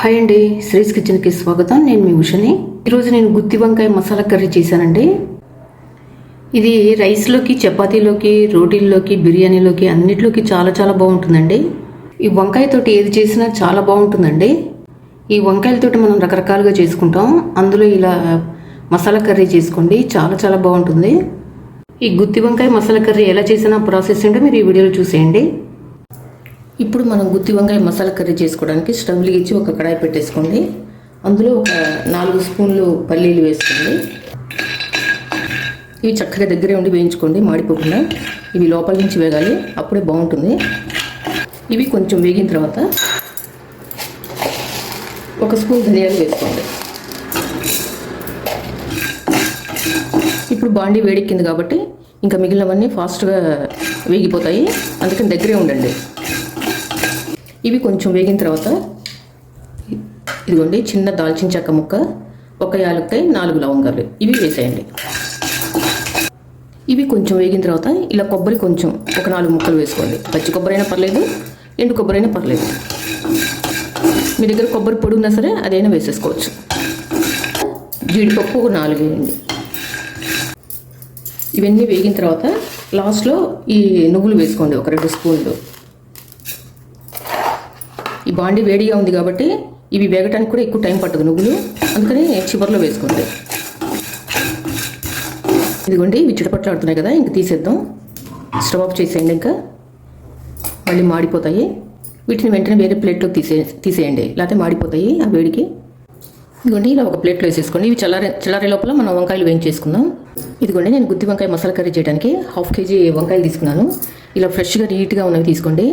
Hi అండి శ్రీస్ కిచెన్కి స్వాగతం. నేను మీ ఉషని. ఈరోజు నేను గుత్తి వంకాయ మసాలా కర్రీ చేశానండి. ఇది రైస్లోకి చపాతీలోకి రోటీల్లోకి బిర్యానీలోకి అన్నిట్లోకి చాలా చాలా బాగుంటుందండి. ఈ వంకాయతోటి ఏది చేసినా చాలా బాగుంటుందండి. ఈ వంకాయలతోటి మనం రకరకాలుగా చేసుకుంటాం. అందులో ఇలా మసాలా కర్రీ చేసుకోండి చాలా చాలా బాగుంటుంది. ఈ గుత్తి వంకాయ మసాలా కర్రీ ఎలా చేసినా ప్రాసెస్ ఏంటో మీరు ఈ వీడియోలో చూసేయండి. ఇప్పుడు మనం గుత్తి వంకాయ మసాలా కర్రీ చేసుకోవడానికి స్టవ్ ఇచ్చి ఒక కడాయి పెట్టేసుకోండి. అందులో ఒక నాలుగు స్పూన్లు పల్లీలు వేసుకోండి. ఇవి చక్కగా దగ్గరే ఉండి వేయించుకోండి మాడిపోకుండా. ఇవి లోపల నుంచి వేగాలి అప్పుడే బాగుంటుంది. ఇవి కొంచెం వేగిన తర్వాత ఒక స్పూన్ ధనియాలు వేసుకోండి. ఇప్పుడు బాండీ వేడెక్కింది కాబట్టి ఇంకా మిగిలినవన్నీ ఫాస్ట్గా వేగిపోతాయి. అందుకని దగ్గరే ఉండండి. ఇవి కొంచెం వేగిన తర్వాత ఇదిగోండి చిన్న దాల్చిన చెక్క ముక్క ఒక యాలక్కాయ నాలుగు లవంగాలు. ఇవి వేసేయండి. ఇవి కొంచెం వేగిన తర్వాత ఇలా కొబ్బరి కొంచెం ఒక నాలుగు ముక్కలు వేసుకోండి. పచ్చి కొబ్బరి అయినా పర్లేదు ఎండు కొబ్బరి అయినా పర్లేదు. మీ దగ్గర కొబ్బరి పొడి ఉన్నా సరే అదైనా వేసేసుకోవచ్చు. జీడిపప్పు ఒక నాలుగు వేయండి. ఇవన్నీ వేగిన తర్వాత లాస్ట్లో ఈ నువ్వులు వేసుకోండి ఒక రెండు స్పూన్లు. ఈ బాండి వేడిగా ఉంది కాబట్టి ఇవి వేగటానికి కూడా ఎక్కువ టైం పట్టదు నువ్వులు. అందుకని చివరిలో వేసుకోండి. ఇదిగోండి ఇవి చిటపట్లాడుతున్నాయి కదా ఇంక తీసేద్దాం. స్టవ్ ఆఫ్ చేసేయండి ఇంకా. మళ్ళీ మాడిపోతాయి. వీటిని వెంటనే వేరే ప్లేట్లోకి తీసే తీసేయండి. లేకపోతే మాడిపోతాయి ఆ వేడికి. ఇదిగోండి ఇలా ఒక ప్లేట్లో వేసేసుకోండి. ఇవి చల్లారే చల్లారే లోపల మనం వంకాయలు వేయించేసుకుందాం. ఇదిగోండి నేను గుత్తి వంకాయ మసాలా కర్రీ చేయడానికి హాఫ్ కేజీ వంకాయలు తీసుకున్నాను. ఇలా ఫ్రెష్గా నీట్గా ఉన్నవి తీసుకోండి.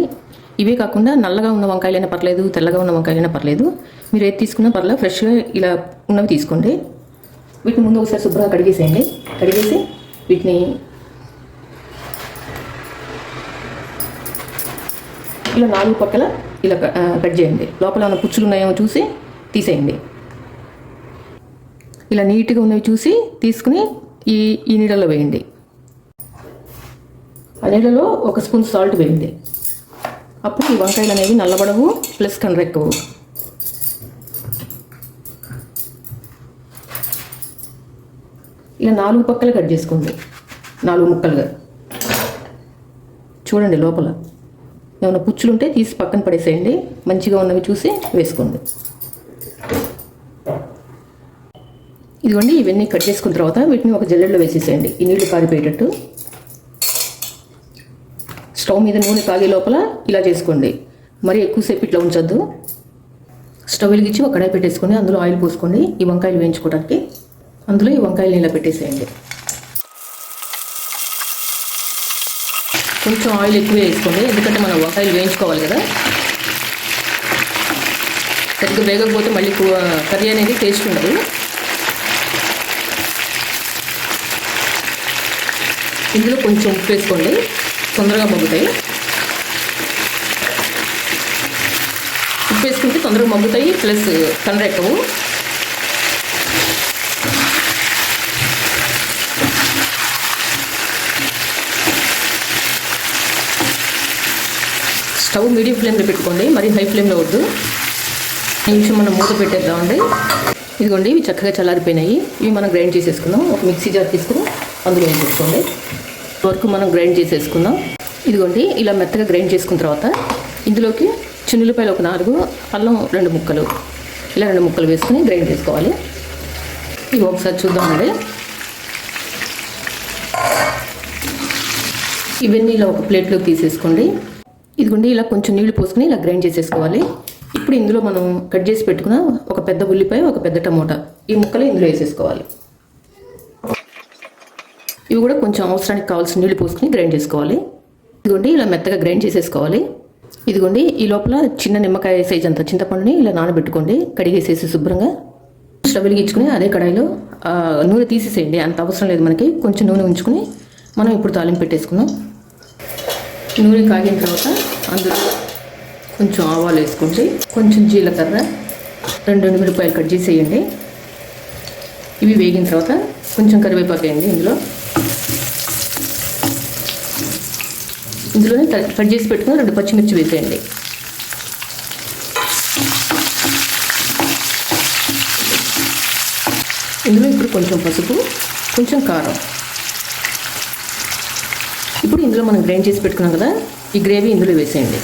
ఇవే కాకుండా నల్లగా ఉన్న వంకాయలైనా పర్లేదు తెల్లగా ఉన్న వంకాయలైనా పర్లేదు. మీరు ఏది తీసుకున్నా పర్లేదు ఫ్రెష్గా ఇలా ఉన్నవి తీసుకోండి. వీటిని ముందు ఒకసారి శుభ్రంగా కడిగేసేయండి. కడిగేసి వీటిని ఇలా నాలుగు పక్కల ఇలా కట్ చేయండి. లోపల ఉన్న పుచ్చులు ఉన్నాయేమో చూసి తీసేయండి. ఇలా నీట్గా ఉన్నవి చూసి తీసుకుని ఈ ఈ నీళ్ళలో వేయండి. ఆ నీళ్ళలో ఒక స్పూన్ సాల్ట్ వేయండి. అప్పుడు ఈ వంకాయలు అనేవి నల్లబడవు ప్లస్ కండ్రెక్కవు ఇలా నాలుగు పక్కలు కట్ చేసుకోండి. నాలుగు ముక్కలుగా. చూడండి లోపల. ఏమైనా పుచ్చులు ఉంటే తీసి పక్కన పడేసేయండి. మంచిగా ఉన్నవి చూసి వేసుకోండి. ఇదిగోండి ఇవన్నీ కట్ చేసుకున్న తర్వాత వీటిని ఒక జల్లెడలో వేసేసేయండి. ఈ నీళ్ళు కారిపోయేటట్టు. స్టవ్ మీద నూనె కాగే లోపల ఇలా చేసుకోండి. మరి ఎక్కువసేపు ఇట్లా ఉంచొద్దు. స్టవ్ వెలిగించి ఒక కడాయి పెట్టేసుకోండి అందులో ఆయిల్ పోసుకోండి ఈ వంకాయలు వేయించుకోవడానికి అందులో ఈ వంకాయలు ఇలా పెట్టేసేయండి. కొంచెం ఆయిల్ ఎక్కువ వేసుకోండి ఎందుకంటే మనం వంకాయలు వేయించుకోవాలి కదా. సరిగ్గా వేగకపోతే మళ్ళీ కర్రీ అనేది టేస్ట్ ఉండదు. ఇందులో కొంచెం ఉప్పు వేసుకోండి. తొందరగా మగ్గుతాయి. ఉప్పు వేసుకుంటే తొందరగా మగ్గుతాయి ప్లస్ కండ్రెక్కవు స్టవ్ మీడియం ఫ్లేమ్లో పెట్టుకోండి మరి హై ఫ్లేమ్లో వద్దు. నిమిషం మనం మూత పెట్టేద్దామండి. ఇదిగోండి ఇవి చక్కగా చల్లారిపోయినాయి. ఇవి మనం గ్రైండ్ చేసేసుకుందాం. ఒక మిక్సీ జార్ తీసుకుని అందులో వేసేసుకోండి వరకు మనం గ్రైండ్ చేసేసుకుందాం. ఇదిగోండి ఇలా మెత్తగా గ్రైండ్ చేసుకున్న తర్వాత ఇందులోకి చిన్నులపాయలు ఒక నాలుగు అల్లం రెండు ముక్కలు. ఇలా రెండు ముక్కలు వేసుకుని గ్రైండ్ చేసుకోవాలి. ఇవి ఒకసారి చూద్దామండి. ఇవన్నీ ఇలా ఒక ప్లేట్లోకి తీసేసుకోండి. ఇదిగోండి ఇలా కొంచెం నీళ్ళు పోసుకుని ఇలా గ్రైండ్ చేసేసుకోవాలి. ఇప్పుడు ఇందులో మనం కట్ చేసి పెట్టుకున్న ఒక పెద్ద ఉల్లిపాయ ఒక పెద్ద టమోటా. ఈ ముక్కలు ఇందులో వేసేసుకోవాలి. ఇవి కూడా కొంచెం అవసరానికి కావాల్సిన నీళ్ళు పోసుకుని గ్రైండ్ చేసుకోవాలి. ఇదిగోండి ఇలా మెత్తగా గ్రైండ్ చేసేసుకోవాలి. ఇదిగోండి ఈ లోపల చిన్న నిమ్మకాయ సైజ్ అంత చింతపండుని ఇలా నానబెట్టుకోండి. కడిగేసేసి శుభ్రంగా స్టవ్ వెలిగించుకుని అదే కడాయిలో నూనె తీసేసేయండి. అంత అవసరం లేదు మనకి. కొంచెం నూనె ఉంచుకుని మనం ఇప్పుడు తాలింపు పెట్టేసుకుందాం. నూనె కాగిన తర్వాత అందులో కొంచెం ఆవాలు వేసుకోండి. కొంచెం జీలకర్ర రెండు రెండు మిరపాయలు కట్ చేసేయండి. ఇవి వేగిన తర్వాత కొంచెం కరివేపాకు వేయండి ఇందులో. ఇందులోనే కట్ చేసి పెట్టుకుని రెండు పచ్చిమిర్చి వేసేయండి. ఇందులో ఇప్పుడు కొంచెం పసుపు కొంచెం కారం. ఇప్పుడు ఇందులో మనం గ్రైండ్ చేసి పెట్టుకున్నాం కదా ఈ గ్రేవీ ఇందులో వేసేయండి.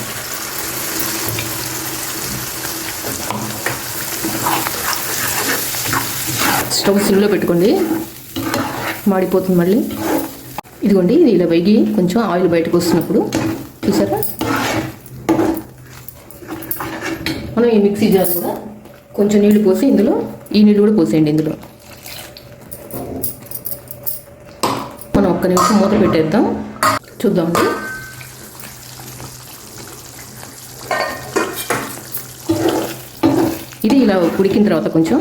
స్టవ్ సిల్లో పెట్టుకోండి. మాడిపోతుంది మళ్ళీ. ఇదిగోండి ఇది ఇలా వేగి కొంచెం ఆయిల్ బయటకు వస్తున్నప్పుడు చూసారా? మనం ఈ మిక్సీ జార్ కూడా కొంచెం నీళ్ళు పోసి ఇందులో ఈ నీళ్ళు కూడా పోసేయండి ఇందులో. మనం ఒక్క నిమిషం మూత పెట్టేద్దాం. చూద్దామండి ఇది ఇలా ఉడికిన తర్వాత కొంచెం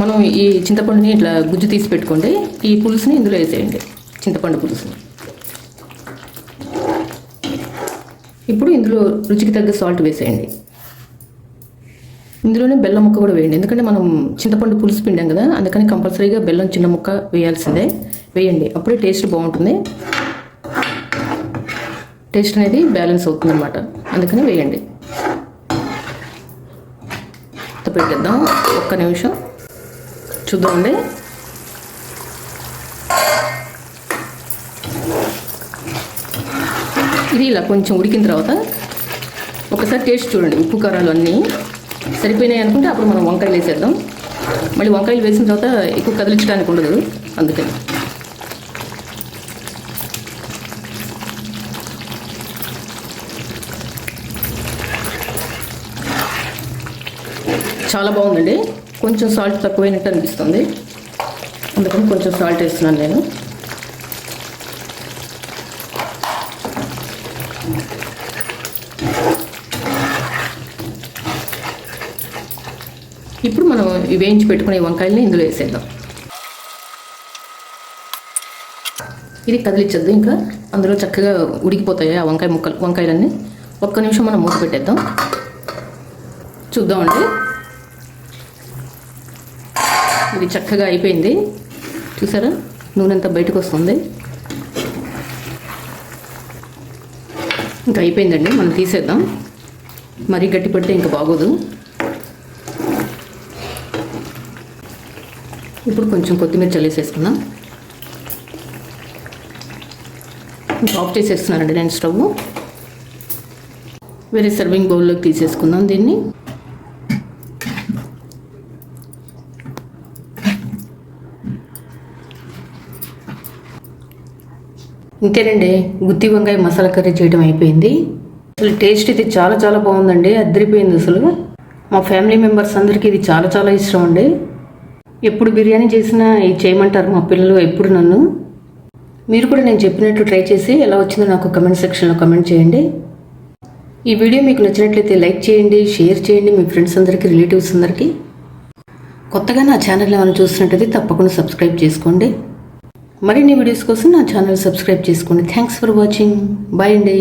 మనం ఈ చింతపండుని ఇట్లా గుజ్జు తీసి పెట్టుకోండి. ఈ పులుసుని ఇందులో వేసేయండి. చింతపండు పులుసుని. ఇప్పుడు ఇందులో రుచికి తగ్గ సాల్ట్ వేసేయండి. ఇందులోనే బెల్లం ముక్క కూడా వేయండి. ఎందుకంటే మనం చింతపండు పులుసు పిండాం కదా అందుకని కంపల్సరీగా బెల్లం చిన్న ముక్క వేయాల్సిందే. వేయండి. అప్పుడే టేస్ట్ బాగుంటుంది. టేస్ట్ అనేది బ్యాలెన్స్ అవుతుంది అనమాట అందుకని వేయండి. పెట్టేద్దాం. ఒక్క నిమిషం. చూద్దామండి. ఇది ఇలా కొంచెం ఉడికిన తర్వాత ఒకసారి టేస్ట్ చూడండి ఉప్పు కారాలు అన్నీ సరిపోయినాయి అనుకుంటే అప్పుడు మనం వంకాయలు వేసేద్దాం. మళ్ళీ వంకాయలు వేసిన తర్వాత ఎక్కువ కదిలించడానికి ఉండదు అందుకని. చాలా బాగుందండి. కొంచెం సాల్ట్ తక్కువైనట్టు అనిపిస్తుంది అందుకని కొంచెం సాల్ట్ వేస్తున్నాను నేను. ఇప్పుడు మనం వేయించి పెట్టుకునే వంకాయల్ని ఇందులో వేసేద్దాం. ఇది కదిలించద్దు ఇంకా. అందులో చక్కగా ఉడికిపోతాయి ఆ వంకాయ ముక్కలు వంకాయలన్నీ. ఒక్క నిమిషం మనం మూత పెట్టేద్దాం. చూద్దామండి. ఇది చక్కగా అయిపోయింది. చూసారా? నూనె అంతా బయటకు వస్తుంది ఇంకా అయిపోయిందండి. మనం తీసేద్దాం. మరీ గట్టి పడితే ఇంకా బాగోదు. ఇప్పుడు కొంచెం కొత్తిమీర చల్లేసేసుకుందాం. ఇంకా ఆఫ్ చేసేస్తున్నానండి నేను స్టవ్. వేరే సర్వింగ్ బౌల్లోకి తీసేసుకుందాం దీన్ని. ఇంతేనండి గుత్తి వంకాయ మసాలా కర్రీ చేయడం అయిపోయింది. అసలు టేస్ట్ ఇది చాలా చాలా బాగుందండి అద్దరిపోయింది అసలు. మా ఫ్యామిలీ మెంబర్స్ అందరికీ ఇది చాలా చాలా ఇష్టం అండి. ఎప్పుడు బిర్యానీ చేసినా ఇది చేయమంటారు మా పిల్లలు ఎప్పుడు నన్ను. మీరు కూడా నేను చెప్పినట్టు ట్రై చేసి ఎలా వచ్చిందో నాకు కమెంట్ సెక్షన్లో కమెంట్ చేయండి. ఈ వీడియో మీకు నచ్చినట్లయితే లైక్ చేయండి షేర్ చేయండి మీ ఫ్రెండ్స్ అందరికీ రిలేటివ్స్ అందరికీ. కొత్తగా నా ఛానల్ ఏమైనా చూసినట్టయితే తప్పకుండా సబ్స్క్రైబ్ చేసుకోండి. మరిన్ని వీడియోస్ కోసం నా ఛానల్ సబ్స్క్రైబ్ చేసుకోండి. థ్యాంక్స్ ఫర్ వాచింగ్ బాయ్ అండి